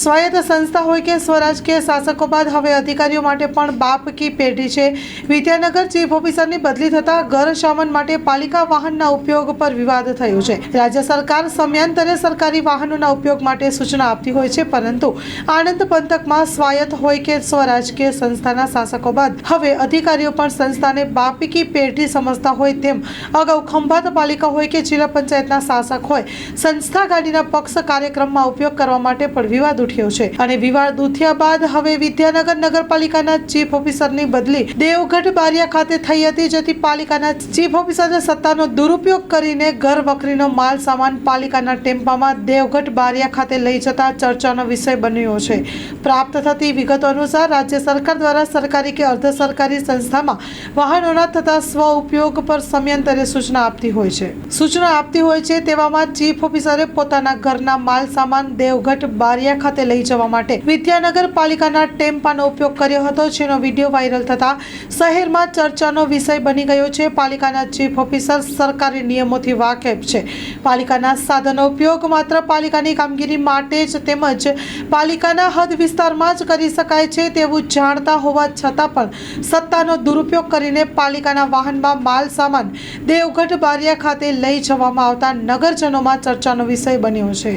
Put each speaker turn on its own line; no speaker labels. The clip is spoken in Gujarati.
સ્વાયત્ત સંસ્થા હોય કે સ્વરાજકીય શાસકો બાદ હવે અધિકારીઓ માટે પણ બાપ કી પેઢી છે. વિદ્યાનગર ચીફ ઓફિસરની બદલી થતાં ઘર સામાન માટે પાલિકા વાહનના ઉપયોગ પર વિવાદ થયો છે. રાજ્ય સરકાર સમયાંતરે સરકારી વાહનોના ઉપયોગ માટે સૂચના આપતી હોય છે, પરંતુ આણંદ પંથકમાં સ્વાયત્ત હોય કે સ્વરાજકીય સંસ્થાના શાસકો બાદ હવે અધિકારીઓ પણ સંસ્થાને બાપ કી પેઢી સમજતા હોય તેમ અગાઉ ખંભાત પાલિકા હોય કે જિલ્લા પંચાયતના શાસક હોય, સંસ્થા ગાડીના પક્ષ કાર્યક્રમમાં ઉપયોગ કરવા માટે પણ વિવાદ ઉઠ્યો છે. અને વિવાદ ઉઠ્યા બાદ હવે વિદ્યાનગર નગરપાલિકાના ચીફ ઓફિસરની બદલી દેવગઢ બારિયા ખાતે થઈ હતી, જેથી પાલિકાના ચીફ ઓફિસરે સત્તાનો દુરુપયોગ કરીને ઘર વખરીનો માલ સામાન પાલિકાના ટેમ્પામાં દેવગઢ બારિયા ખાતે લઈ જતા ચર્ચાનો વિષય બન્યો છે. પ્રાપ્ત થતી વિગતો અનુસાર રાજ્ય સરકાર દ્વારા સરકારી કે અર્ધ સરકારી સંસ્થામાં વાહનોના થતા સ્વ ઉપયોગ પર સમયાંતરે સૂચના આપતી હોય છે. સૂચના આપતી હોય છે તેવામાં ચીફ ઓફિસરે પોતાના ઘરના માલ સામાન દેવગઢ બારિયા ખાતે લઈ જવા માટે વિદ્યાનગર પાલિકાના ટેમ્પાનો ઉપયોગ કર્યો હતો, જેનો વીડિયો વાયરલ થતા શહેરમાં ચર્ચાનો વિષય બની ગયો છે. પાલિકાના ચીફ ઓફિસર સરકારી નિયમોથી વાકેફ છે. પાલિકાના સાધનો ઉપયોગ માત્ર પાલિકાની કામગીરી માટે જ તેમજ પાલિકાના હદ વિસ્તારમાં જ કરી શકાય છે તેવું જાણતા હોવા છતાં પણ સત્તાનો દુરુપયોગ કરીને પાલિકાના વાહનમાં માલ સામાન દેવગઢ બારિયા ખાતે લઈ જવામાં આવતા નગરજનોમાં ચર્ચાનો વિષય બન્યો છે.